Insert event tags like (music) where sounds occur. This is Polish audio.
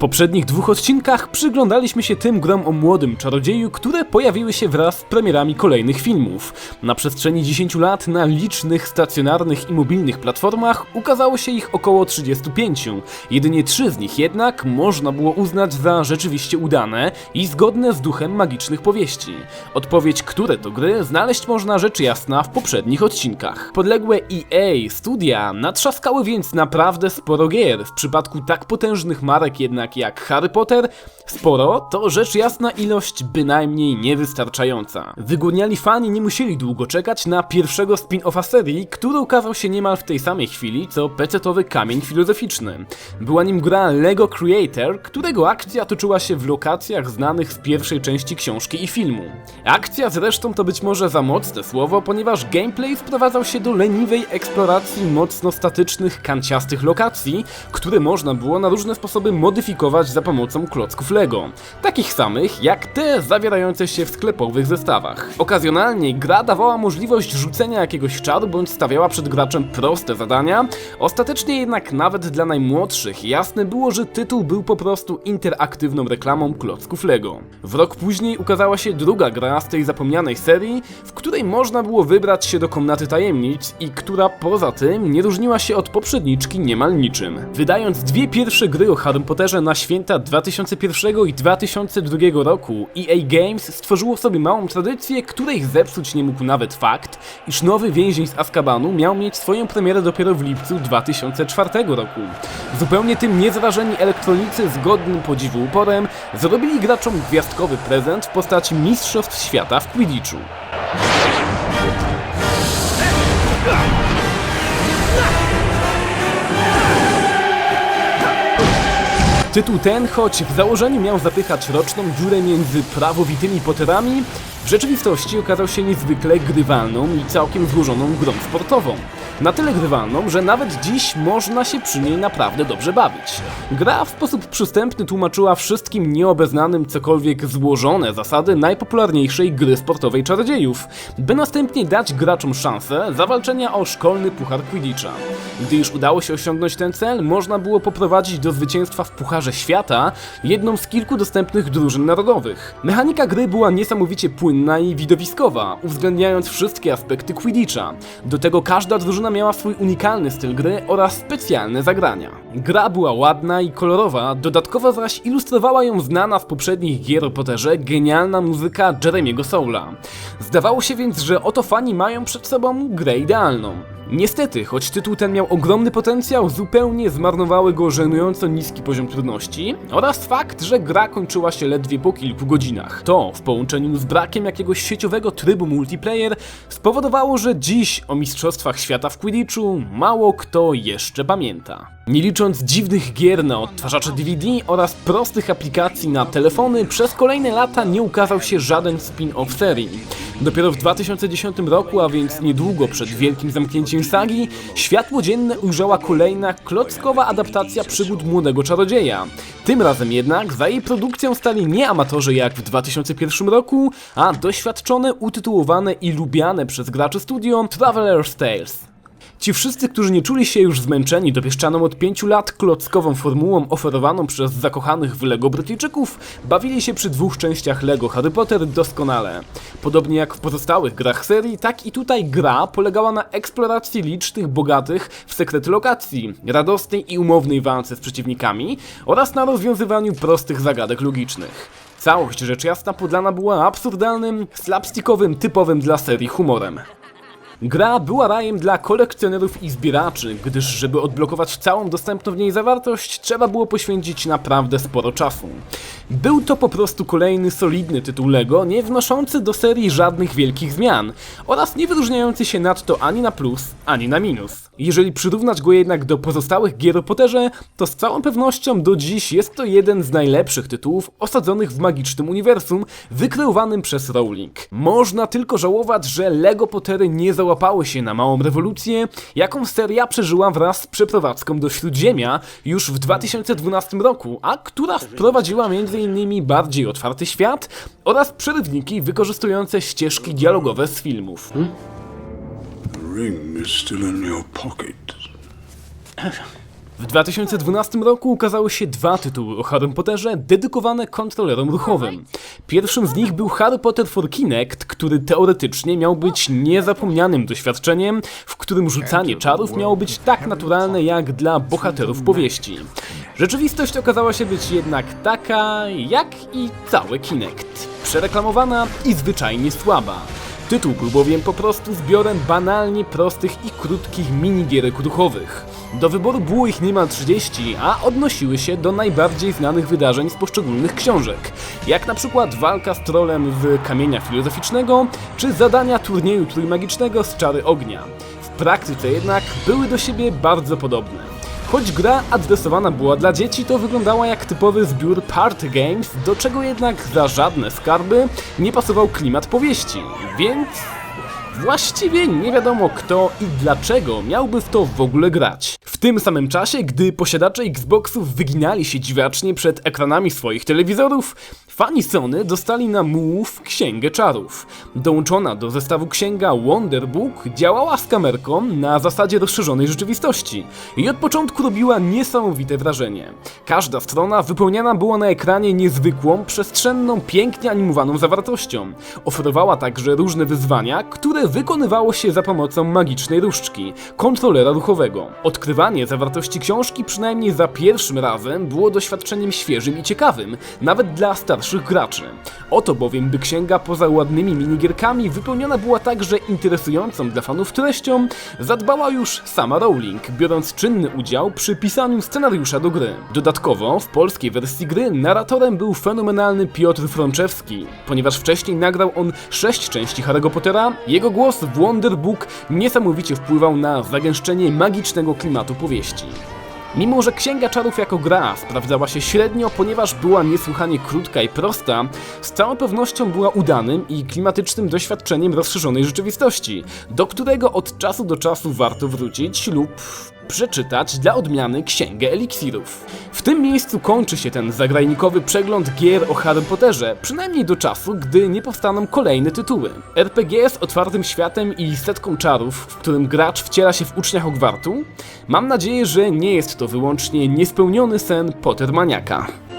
poprzednich dwóch odcinkach przyglądaliśmy się tym grom o młodym czarodzieju, które pojawiły się wraz z premierami kolejnych filmów. Na przestrzeni 10 lat na licznych stacjonarnych i mobilnych platformach ukazało się ich około 35. Jedynie trzy z nich jednak można było uznać za rzeczywiście udane i zgodne z duchem magicznych powieści. Odpowiedź, które to gry, znaleźć można rzecz jasna w poprzednich odcinkach. Podległe EA studia natrzaskały więc naprawdę sporo gier. W przypadku tak potężnych marek jednak jak Harry Potter, sporo to rzecz jasna ilość bynajmniej niewystarczająca. Wygłodniali fani nie musieli długo czekać na pierwszego spin-offa serii, który ukazał się niemal w tej samej chwili co pecetowy kamień filozoficzny. Była nim gra Lego Creator, którego akcja toczyła się w lokacjach znanych z pierwszej części książki i filmu. Akcja zresztą to być może za mocne słowo, ponieważ gameplay sprowadzał się do leniwej eksploracji mocno statycznych, kanciastych lokacji, które można było na różne sposoby modyfikować za pomocą klocków Lego. Takich samych jak te zawierające się w sklepowych zestawach. Okazjonalnie gra dawała możliwość rzucenia jakiegoś czaru bądź stawiała przed graczem proste zadania, ostatecznie jednak nawet dla najmłodszych jasne było, że tytuł był po prostu interaktywną reklamą klocków Lego. W rok później ukazała się druga gra z tej zapomnianej serii, w której można było wybrać się do komnaty tajemnic i która poza tym nie różniła się od poprzedniczki niemal niczym. Wydając dwie pierwsze gry o Harry Potterze na święta 2001 i 2002 roku, EA Games stworzyło sobie małą tradycję, której zepsuć nie mógł nawet fakt, iż nowy więzień z Azkabanu miał mieć swoją premierę dopiero w lipcu 2004 roku. Zupełnie tym niezrażeni elektronicy z godnym podziwu uporem zrobili graczom gwiazdkowy prezent w postaci Mistrzostw Świata w Quidditchu. Tytuł ten, choć w założeniu miał zapychać roczną dziurę między prawowitymi Potterami, w rzeczywistości okazał się niezwykle grywalną i całkiem złożoną grą sportową. Na tyle grywalną, że nawet dziś można się przy niej naprawdę dobrze bawić. Gra w sposób przystępny tłumaczyła wszystkim nieobeznanym cokolwiek złożone zasady najpopularniejszej gry sportowej czarodziejów, by następnie dać graczom szansę zawalczenia o szkolny puchar Quidditcha. Gdy już udało się osiągnąć ten cel, można było poprowadzić do zwycięstwa w Pucharze Świata jedną z kilku dostępnych drużyn narodowych. Mechanika gry była niesamowicie płynna i widowiskowa, uwzględniając wszystkie aspekty Quidditcha. Do tego każda drużyna miała swój unikalny styl gry oraz specjalne zagrania. Gra była ładna i kolorowa, dodatkowo zaś ilustrowała ją znana z poprzednich gier o Potterze genialna muzyka Jeremiego Soula. Zdawało się więc, że oto fani mają przed sobą grę idealną. Niestety, choć tytuł ten miał ogromny potencjał, zupełnie zmarnowały go żenująco niski poziom trudności oraz fakt, że gra kończyła się ledwie po kilku godzinach. To, w połączeniu z brakiem jakiegoś sieciowego trybu multiplayer, spowodowało, że dziś o Mistrzostwach Świata w Quidditchu mało kto jeszcze pamięta. Nie licząc dziwnych gier na odtwarzacze DVD oraz prostych aplikacji na telefony, przez kolejne lata nie ukazał się żaden spin-off serii. Dopiero w 2010 roku, a więc niedługo przed wielkim zamknięciem sagi, światło dzienne ujrzała kolejna klockowa adaptacja przygód młodego czarodzieja. Tym razem jednak za jej produkcją stali nie amatorzy jak w 2001 roku, a doświadczone, utytułowane i lubiane przez graczy studio Traveler's Tales. Ci wszyscy, którzy nie czuli się już zmęczeni dopieszczaną od 5 lat klockową formułą oferowaną przez zakochanych w LEGO Brytyjczyków, bawili się przy dwóch częściach LEGO Harry Potter doskonale. Podobnie jak w pozostałych grach serii, tak i tutaj gra polegała na eksploracji licznych, bogatych w sekrety lokacji, radosnej i umownej walce z przeciwnikami oraz na rozwiązywaniu prostych zagadek logicznych. Całość rzecz jasna podlana była absurdalnym, slapstickowym, typowym dla serii humorem. Gra była rajem dla kolekcjonerów i zbieraczy, gdyż żeby odblokować całą dostępną w niej zawartość, trzeba było poświęcić naprawdę sporo czasu. Był to po prostu kolejny solidny tytuł LEGO, nie wnoszący do serii żadnych wielkich zmian oraz nie wyróżniający się nadto ani na plus, ani na minus. Jeżeli przyrównać go jednak do pozostałych gier o Potterze, to z całą pewnością do dziś jest to jeden z najlepszych tytułów osadzonych w magicznym uniwersum wykreowanym przez Rowling. Można tylko żałować, że LEGO Pottery nie załapały się na małą rewolucję, jaką seria przeżyła wraz z przeprowadzką do Śródziemia już w 2012 roku, a która wprowadziła m.in. bardziej otwarty świat oraz przerywniki wykorzystujące ścieżki dialogowe z filmów. The ring is still in your pocket. (laughs) W 2012 roku ukazały się dwa tytuły o Harry Potterze dedykowane kontrolerom ruchowym. Pierwszym z nich był Harry Potter for Kinect, który teoretycznie miał być niezapomnianym doświadczeniem, w którym rzucanie czarów miało być tak naturalne jak dla bohaterów powieści. Rzeczywistość okazała się być jednak taka, jak i cały Kinect. Przereklamowana i zwyczajnie słaba. Tytuł był bowiem po prostu zbiorem banalnie prostych i krótkich minigierek ruchowych. Do wyboru było ich niemal 30, a odnosiły się do najbardziej znanych wydarzeń z poszczególnych książek, jak na przykład walka z trolem w Kamienia Filozoficznego, czy zadania turnieju trójmagicznego z Czary Ognia. W praktyce jednak były do siebie bardzo podobne. Choć gra adresowana była dla dzieci, to wyglądała jak typowy zbiór party games, do czego jednak za żadne skarby nie pasował klimat powieści, więc właściwie nie wiadomo kto i dlaczego miałby w to w ogóle grać. W tym samym czasie, gdy posiadacze Xboxów wyginali się dziwacznie przed ekranami swoich telewizorów, fani Sony dostali na Move Księgę Czarów. Dołączona do zestawu księga Wonderbook działała z kamerką na zasadzie rozszerzonej rzeczywistości i od początku robiła niesamowite wrażenie. Każda strona wypełniana była na ekranie niezwykłą, przestrzenną, pięknie animowaną zawartością. Oferowała także różne wyzwania, które wykonywało się za pomocą magicznej różdżki, kontrolera ruchowego. Odkrywanie zawartości książki przynajmniej za pierwszym razem było doświadczeniem świeżym i ciekawym, nawet dla starszych graczy. Oto bowiem, by księga poza ładnymi minigierkami wypełniona była także interesującą dla fanów treścią, zadbała już sama Rowling, biorąc czynny udział przy pisaniu scenariusza do gry. Dodatkowo, w polskiej wersji gry narratorem był fenomenalny Piotr Frączewski. Ponieważ wcześniej nagrał on sześć części Harry'ego Pottera, jego głos w Wonderbook niesamowicie wpływał na zagęszczenie magicznego klimatu powieści. Mimo, że Księga Czarów jako gra sprawdzała się średnio, ponieważ była niesłychanie krótka i prosta, z całą pewnością była udanym i klimatycznym doświadczeniem rozszerzonej rzeczywistości, do którego od czasu do czasu warto wrócić lub przeczytać dla odmiany Księgę Eliksirów. W tym miejscu kończy się ten zagrajnikowy przegląd gier o Harry Potterze, przynajmniej do czasu, gdy nie powstaną kolejne tytuły. RPG z otwartym światem i setką czarów, w którym gracz wciela się w ucznia Hogwartu? Mam nadzieję, że nie jest to wyłącznie niespełniony sen Pottermaniaka.